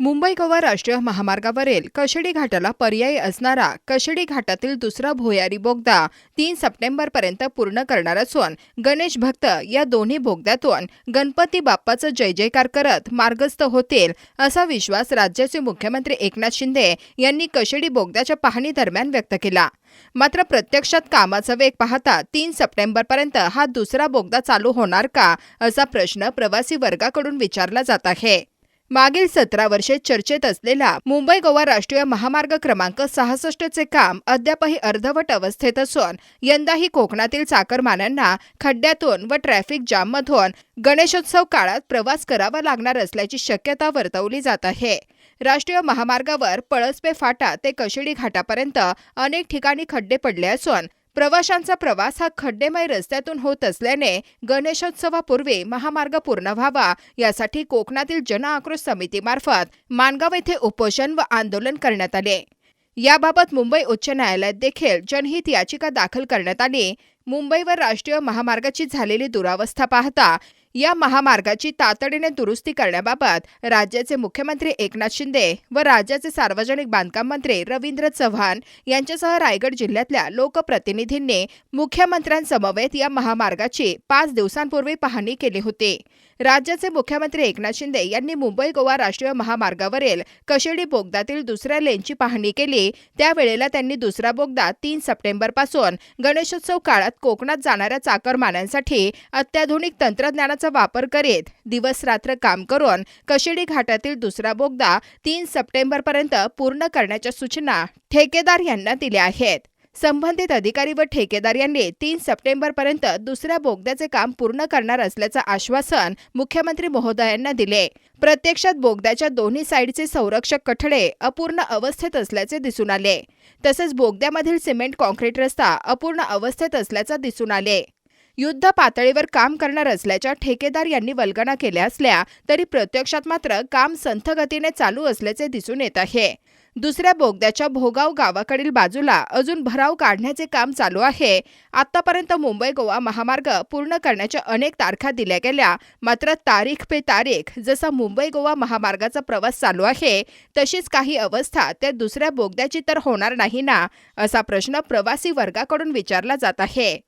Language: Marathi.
मुंबई गोवा राष्ट्रीय महामार्गावरील कशेडी घाटाला पर्यायी असणारा कशेडी घाटातील दुसरा भुयारी बोगदा तीन सप्टेंबरपर्यंत पूर्ण करणार असून गणेश भक्त या दोन्ही बोगद्यातून गणपती बाप्पाचं जय जयकार करत मार्गस्थ होतील असा विश्वास राज्याचे मुख्यमंत्री एकनाथ शिंदे यांनी कशेडी बोगद्याच्या पाहणी दरम्यान व्यक्त केला. मात्र प्रत्यक्षात कामाचा वेग पाहता तीन सप्टेंबरपर्यंत हा दुसरा बोगदा चालू होणार का असा प्रश्न प्रवासी वर्गाकडून विचारला जात आहे. मागील सतरा वर्षे चर्चेत असलेला मुंबई गोवा राष्ट्रीय महामार्ग क्रमांक सहासष्टचे काम अद्यापही अर्धवट अवस्थेत असून यंदाही कोकणातील चाकरमानांना खड्ड्यातून व ट्रॅफिक जाममधून गणेशोत्सव काळात प्रवास करावा लागणार असल्याची शक्यता वर्तवली जात आहे. राष्ट्रीय महामार्गावर पळसपे फाटा ते कशिडी घाटापर्यंत अनेक ठिकाणी खड्डे पडले असून प्रवाशांचा प्रवास हा खड्डेमय रस्त्यातून होत असल्याने गणेशोत्सवापूर्वी महामार्ग पूर्ण व्हावा यासाठी कोकणातील जन आक्रोश समितीमार्फत माणगाव येथे उपोषण व आंदोलन करण्यात आले. याबाबत मुंबई उच्च न्यायालयात देखील जनहित याचिका दाखल करण्यात आली. मुंबईवर राष्ट्रीय महामार्गाची झालेली दुरावस्था पाहता या महामार्गाची तातडीने दुरुस्ती करण्याबाबत राज्याचे मुख्यमंत्री एकनाथ शिंदे व राज्याचे सार्वजनिक बांधकाम मंत्री रवींद्र चव्हाण यांच्यासह रायगड जिल्ह्यातल्या लोकप्रतिनिधींनी मुख्यमंत्र्यांसमवेत या महामार्गाची पाच दिवसांपूर्वी पाहणी केली होती. राज्याचे मुख्यमंत्री एकनाथ शिंदे यांनी मुंबई गोवा राष्ट्रीय महामार्गावरील कशेडी बोगदातील दुसऱ्या लेनची पाहणी केली. त्यावेळेला त्यांनी दुसरा बोगदा तीन सप्टेंबरपासून गणेशोत्सव काळात कोकणात जाणाऱ्या चाकरमान्यांसाठी अत्याधुनिक तंत्रज्ञानाचा वापर करीत दिवस रात्र काम करून कशेडी घाटातील दुसरा बोगदा तीन सप्टेंबरपर्यंत पूर्ण करण्याच्या सूचना ठेकेदार यांना दिल्या आहेत. संबंधित अधिकारी व ठेकेदार यांनी तीन सप्टेंबरपर्यंत दुसऱ्या बोगद्याचे काम पूर्ण करणार असल्याचं आश्वासन मुख्यमंत्री महोदयांना दिले. प्रत्यक्षात बोगद्याच्या दोन्ही साईडचे संरक्षक कठडे अपूर्ण अवस्थेत असल्याचे दिसून आले. तसेच बोगद्यामधील सिमेंट कॉन्क्रीट रस्ता अपूर्ण अवस्थेत असल्याचं दिसून आले. युद्ध पातळीवर काम करणार असल्याच्या ठेकेदार यांनी वल्गना केल्या असल्या तरी प्रत्यक्षात मात्र काम संथगतीने चालू असल्याचे दिसून येत आहे. दुसऱ्या बोगद्याच्या भोगाव गावाकडील बाजूला अजून भराव काढण्याचे काम चालू आहे. आतापर्यंत मुंबई गोवा महामार्ग पूर्ण करण्याच्या अनेक तारखा दिल्या गेल्या. मात्र तारीख पे तारीख जसा मुंबई गोवा महामार्गाचा प्रवास चालू आहे तशीच काही अवस्था त्या दुसऱ्या बोगद्याची तर होणार नाही ना असा प्रश्न प्रवासी वर्गाकडून विचारला जात आहे.